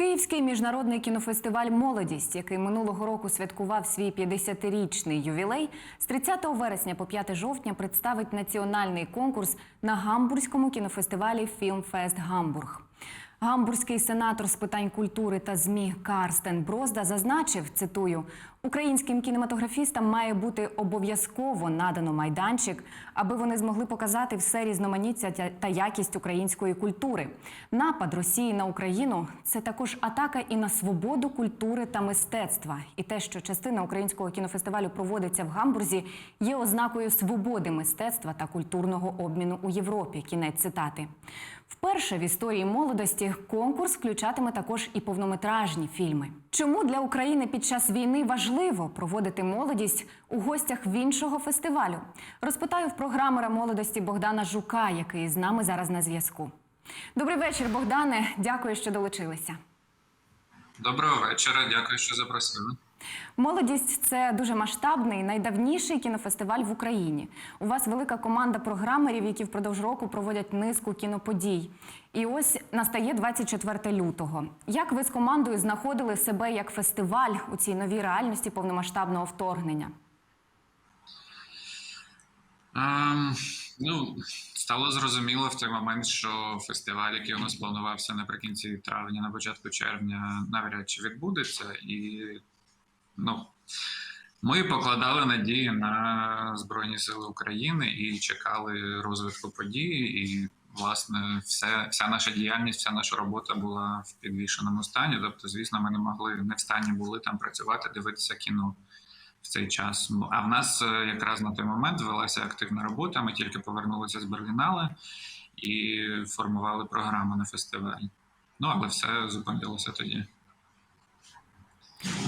Київський міжнародний кінофестиваль Молодість, який минулого року святкував свій 50-річний ювілей, з 30 вересня по 5 жовтня представить національний конкурс на гамбурзькому кінофестивалі Фільмфест Гамбург. Гамбурзький сенатор з питань культури та змі Карстен Брозда зазначив, цитую, українським кінематографістам має бути обов'язково надано майданчик, аби вони змогли показати все різноманіття та- якість української культури. Напад Росії на Україну це також атака і на свободу культури та мистецтва. І те, що частина українського кінофестивалю проводиться в Гамбурзі, є ознакою свободи мистецтва та культурного обміну у Європі. Кінець цитати. Вперше в історії молодості конкурс включатиме також і повнометражні фільми. Чому для України під час війни важливо проводити молодість у гостях в іншого фестивалю? Розпитаю в програмера молодості Богдана Жука, який з нами зараз на зв'язку. Добрий вечір, Богдане. Дякую, що долучилися. Доброго вечора, дякую, що запросили. Молодість це дуже масштабний, найдавніший кінофестиваль в Україні. У вас велика команда програмерів, які впродовж року проводять низку кіноподій. І ось настає 24 лютого. Як ви з командою знаходили себе як фестиваль у цій новій реальності повномасштабного вторгнення? Ем, ну, стало зрозуміло в той момент, що фестиваль, який у нас планувався наприкінці травня, на початку червня, навряд чи відбудеться. І ну, ми покладали надії на Збройні Сили України і чекали розвитку подій. І, власне, все, вся наша діяльність, вся наша робота була в підвішеному стані. Тобто, звісно, ми не могли не в стані були там працювати, дивитися кіно. в цей час. А в нас е, якраз на той момент велася активна робота. Ми тільки повернулися з Берлінале і формували програму на фестивалі. Ну, але все зупинилося тоді.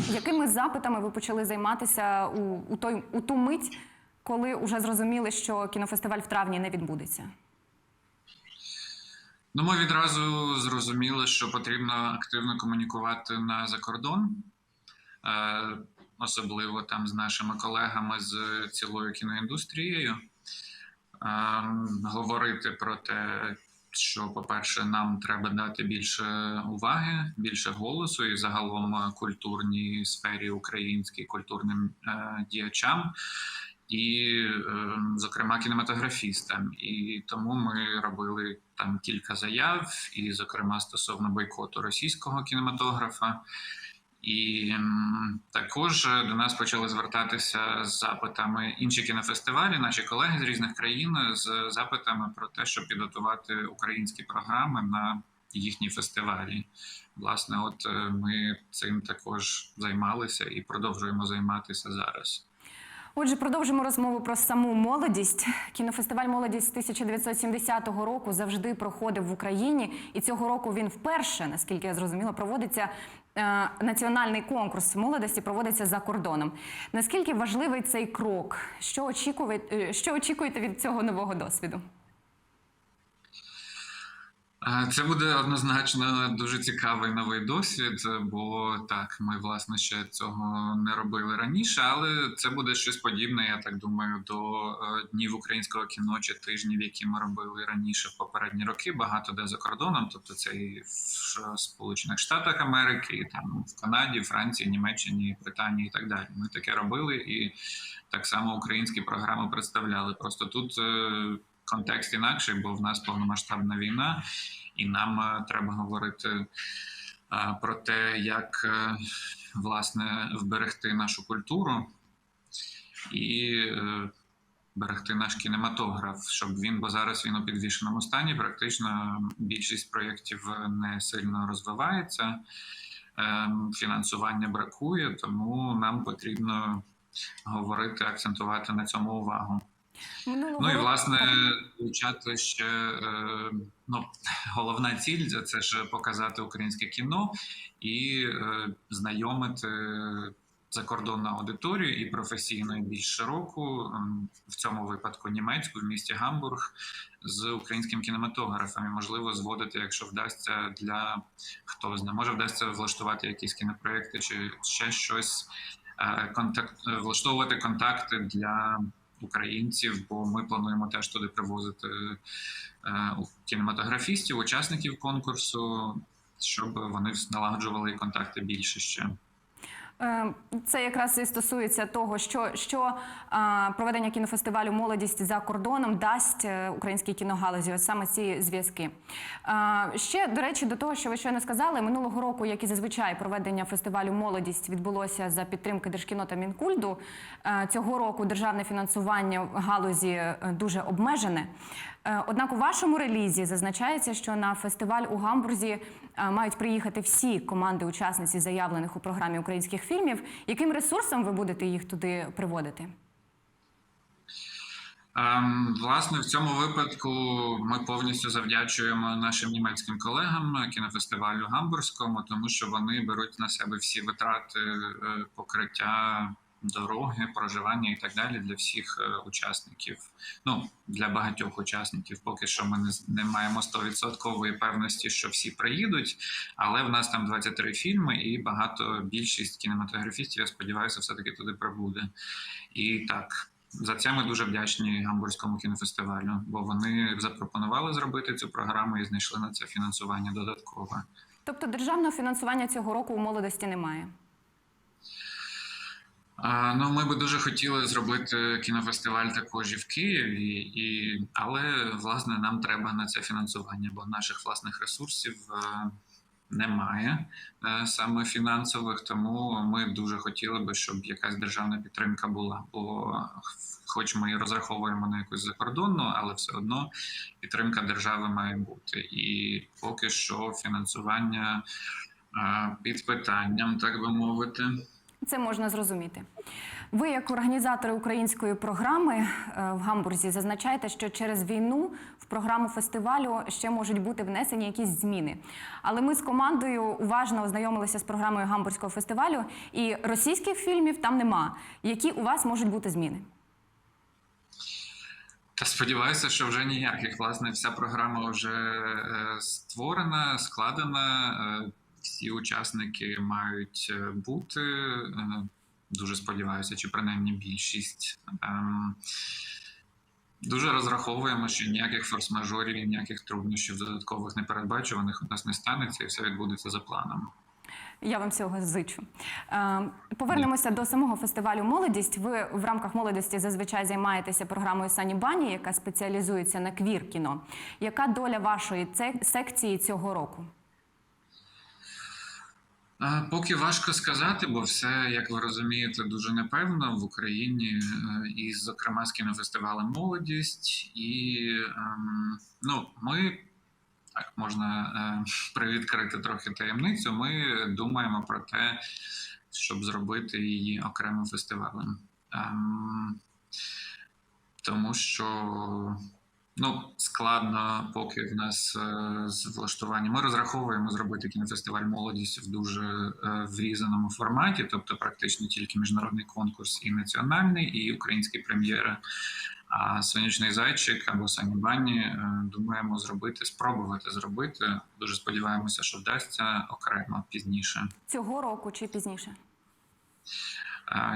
Якими запитами ви почали займатися у, у, той, у ту мить, коли вже зрозуміли, що кінофестиваль в травні не відбудеться? Ну, ми відразу зрозуміли, що потрібно активно комунікувати на закордон, е, особливо там з нашими колегами з цілою кіноіндустрією. Е, говорити про те, що, по-перше, нам треба дати більше уваги, більше голосу і загалом е, культурній сфері українській, культурним е, діячам. І, е, зокрема, кінематографістам. І тому ми робили там кілька заяв, і, зокрема, стосовно бойкоту російського кінематографа. І також до нас почали звертатися з запитами інші кінофестивалі, наші колеги з різних країн, з запитами про те, щоб підготувати українські програми на їхні фестивалі. Власне, от е, ми цим також займалися і продовжуємо займатися зараз. Отже, продовжимо розмову про саму молодість. Кінофестиваль Молодість з 1970 року завжди проходив в Україні, і цього року він вперше, наскільки я зрозуміла, проводиться е, національний конкурс молодості, проводиться за кордоном. Наскільки важливий цей крок? Що е, очікуєте від цього нового досвіду? Е, Це буде однозначно дуже цікавий новий досвід, бо так, ми власне ще цього не робили раніше, але це буде щось подібне, я так думаю, до е, днів українського кіно чи тижнів, які ми робили раніше в попередні роки. Багато де за кордоном, тобто це і в Сполучених Штатах Америки, і там в Канаді, Франції, Німеччині, Британії і так далі. Ми таке робили і так само українські програми представляли. Просто тут. Контекст інакший, бо в нас повномасштабна війна, і нам е, треба говорити е, про те, як е, власне вберегти нашу культуру і берегти наш кінематограф, щоб він, бо зараз він у підвішеному стані. Практично більшість проєктів не сильно розвивається, фінансування бракує, тому нам потрібно говорити, акцентувати на цьому увагу. Минулого Ну і власне включати ще е, ну, головна ціль це- ж показати українське кіно і е, знайомити закордонну аудиторію і професійну, і більш широку, в цьому випадку німецьку в місті Гамбург з українським кінематографом. І можливо зводити, якщо вдасться для хто знає, може вдасться влаштувати якісь кінопроекти чи ще щось. е, Контакт влаштовувати контакти для українців, бо ми плануємо теж туди привозити е, кінематографістів, учасників конкурсу. щоб вони налагоджували контакти більше ще. Е, Це якраз і стосується того, що, що проведення кінофестивалю Молодість за кордоном дасть е, українській кіногалузі, ось саме ці зв'язки. Ще до речі, до того, що ви щойно сказали, минулого року, як і зазвичай, проведення фестивалю Молодість відбулося за підтримки Держкіно та Мінкульду. Е, Цього року державне фінансування галузі е, дуже обмежене. Е, Однак у вашому релізі зазначається, що на фестиваль у Гамбурзі е, мають приїхати всі команди учасниці, заявлених у програмі українських фільмів. Яким ресурсом ви будете їх туди приводити? Ем, Власне, в цьому випадку ми повністю завдячуємо нашим німецьким колегам кінофестивалю Гамбурзькому, тому що вони беруть на себе всі витрати е, покриття дороги, проживання і так далі для всіх е, учасників. Ну для багатьох учасників. Поки що ми не, маємо 100% певності, що всі приїдуть, але в нас там 23 фільми, і багато більшість кінематографістів, я сподіваюся, все-таки туди прибуде. І так. За це ми дуже вдячні Гамбурзькому кінофестивалю, бо вони запропонували зробити цю програму і знайшли на це фінансування додаткове. Тобто державного фінансування цього року у молодості немає. Ну, ми би дуже хотіли зробити кінофестиваль також і в Києві, і, але власне нам треба на це фінансування, бо наших власних ресурсів е, немає е, саме фінансових. Тому ми дуже хотіли би, щоб якась державна підтримка була. Бо хоч ми і розраховуємо на якусь закордонну, але все одно підтримка держави має бути. І поки що фінансування е, під питанням, так би мовити. Це можна зрозуміти. Ви, як організатори української програми е, в Гамбурзі, зазначаєте, що через війну в програму фестивалю ще можуть бути внесені якісь зміни. Але ми з командою уважно ознайомилися з програмою Гамбурзького фестивалю, і російських фільмів там нема. Які у вас можуть бути зміни? Та сподіваюся, що вже ніяких. Власне, вся програма вже е, створена, складена. Всі учасники мають е, бути. Е, дуже сподіваюся, чи принаймні більшість. Ем, дуже розраховуємо, що ніяких форс-мажорів, ніяких труднощів додаткових непередбачуваних у нас не станеться, і все відбудеться за планом. Я вам цього зичу. Е, Повернемося до самого фестивалю Молодість. Ви в рамках молодості зазвичай займаєтеся програмою Сані Бані, яка спеціалізується на квір кіно. Яка доля вашої секції цього року? Поки важко сказати, бо все, як ви розумієте, дуже непевно в Україні, е, і, зокрема, з кінофестивалем Молодість. І ем, ну, ми так можна е, привідкрити трохи таємницю. Ми думаємо про те, щоб зробити її окремим фестивалем. Ем, тому що Ну, складно, поки в нас е, з влаштуванням. Ми розраховуємо зробити кінофестиваль молодість в дуже е, врізаному форматі, тобто практично тільки міжнародний конкурс і національний, і українські прем'єри. А сонячний зайчик або самі бані е, думаємо зробити, спробувати зробити. Дуже сподіваємося, що вдасться окремо пізніше. Цього року чи пізніше?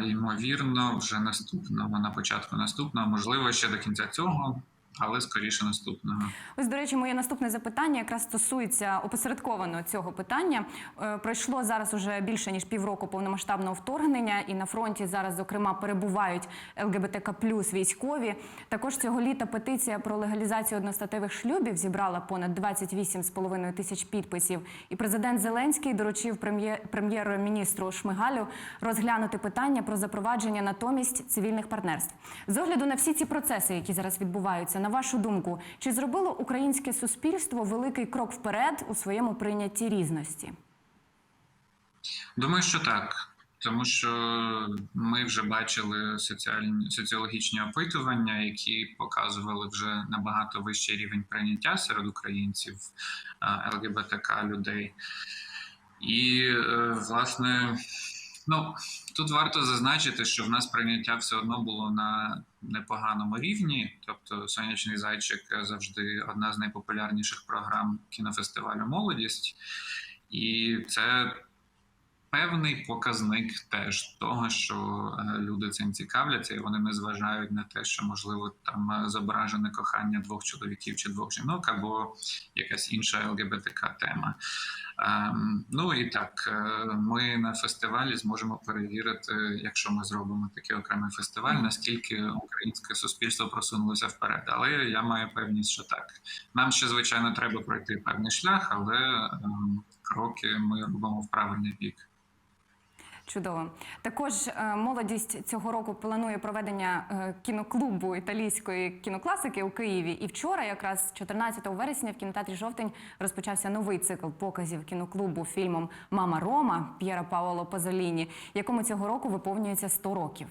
Ймовірно, вже наступного на початку наступного, можливо, ще до кінця цього, але скоріше наступного. Ось, до речі, моє наступне запитання якраз стосується опосередковано цього питання. Е, Пройшло зараз уже більше ніж півроку повномасштабного вторгнення, і на фронті зараз, зокрема, перебувають ЛГБТК плюс військові. Також цього літа петиція про легалізацію одностатевих шлюбів зібрала понад 28,5 тисяч підписів. І президент Зеленський доручив прем'єр- прем'єр-міністру Шмигалю розглянути питання про запровадження натомість цивільних партнерств. З огляду на всі ці процеси, які зараз відбуваються, на вашу думку, чи зробило українське суспільство великий крок вперед у своєму прийнятті різності? Думаю, що так. Тому що ми вже бачили соціальні соціологічні опитування, які показували вже набагато вищий рівень прийняття серед українців ЛГБТК людей. І е, власне, ну тут варто зазначити, що в нас прийняття все одно було на непоганому рівні. Тобто, сонячний зайчик завжди одна з найпопулярніших програм кінофестивалю Молодість, і це певний показник теж того, що е, люди цим цікавляться, і вони не зважають на те, що можливо там е, зображене кохання двох чоловіків чи двох жінок, або якась інша ЛГБТК тема. Ем, ну і так, е, ми на фестивалі зможемо перевірити, якщо ми зробимо такий окремий фестиваль, наскільки українське суспільство просунулося вперед. Але я маю певність, що так. Нам ще звичайно треба пройти певний шлях, але ем, кроки ми робимо в правильний бік. Чудово. Також е, молодість цього року планує проведення е, кіноклубу італійської кінокласики у Києві. І вчора, якраз 14 вересня, в кінотеатрі Жовтень розпочався новий цикл показів кіноклубу фільмом Мама Рома П'єра Паоло Пазоліні, якому цього року виповнюється 100 років.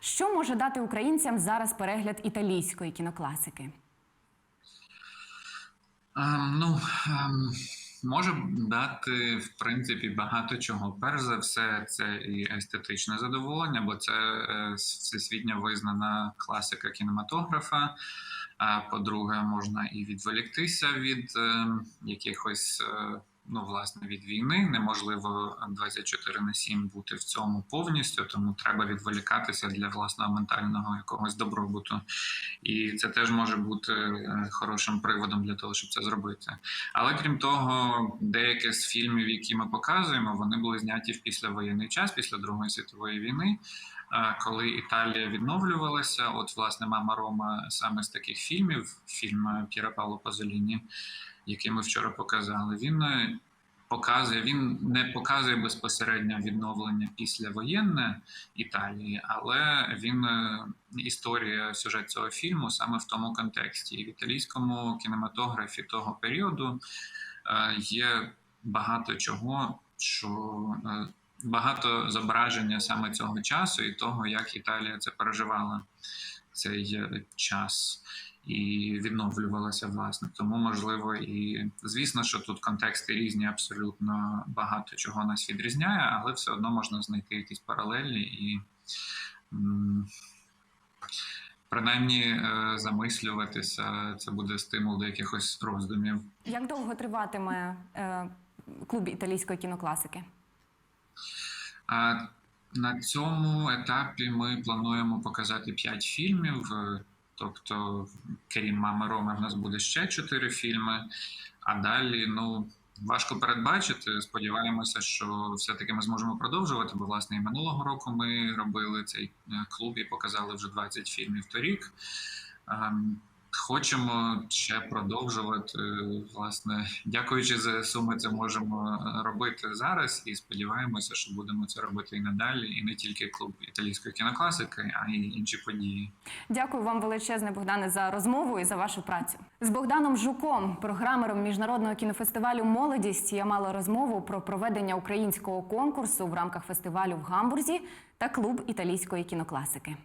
Що може дати українцям зараз перегляд італійської кінокласики? Ем, ну, ем, може дати, в принципі, багато чого. Перш за все, це і естетичне задоволення, бо це е, всесвітньо визнана класика кінематографа. А по-друге, можна і відволіктися від е, якихось. Ну, власне, від війни неможливо 24 на 7 бути в цьому повністю, тому треба відволікатися для власного ментального якогось добробуту. І це теж може бути е, хорошим приводом для того, щоб це зробити. Але крім того, деякі з фільмів, які ми показуємо, вони були зняті в післявоєнний час, після Другої світової війни. Е, Коли Італія відновлювалася, от власне мама Рома саме з таких фільмів, фільм е, П'єра Павло Пазоліні, який ми вчора показали, він е, показує, він не показує безпосередньо відновлення післявоєнне Італії, але він е, історія сюжет цього фільму саме в тому контексті. І в італійському кінематографі того періоду е, є багато чого, що багато зображення саме цього часу і того, як Італія це переживала цей час і відновлювалася власне. Тому можливо, і звісно, що тут контексти різні, абсолютно багато чого нас відрізняє, але все одно можна знайти якісь паралелі і. Принаймні е, замислюватися, це буде стимул до якихось роздумів. Як довго триватиме е, клуб італійської кінокласики? На цьому етапі ми плануємо показати 5 фільмів. Тобто, крім мами Роми, в нас буде ще чотири фільми. А далі, ну важко передбачити. Сподіваємося, що все-таки ми зможемо продовжувати. Бо власне і минулого року ми робили цей е, клуб і показали вже 20 фільмів торік. Ем, Хочемо ще продовжувати. Власне, дякуючи ЗСУ, ми це можемо робити зараз і сподіваємося, що будемо це робити і надалі, і не тільки клуб італійської кінокласики, а й інші події. Дякую вам величезне, Богдане, за розмову і за вашу працю. З Богданом Жуком, програмером міжнародного кінофестивалю Молодість, я мала розмову про проведення українського конкурсу в рамках фестивалю в Гамбурзі та клуб італійської кінокласики.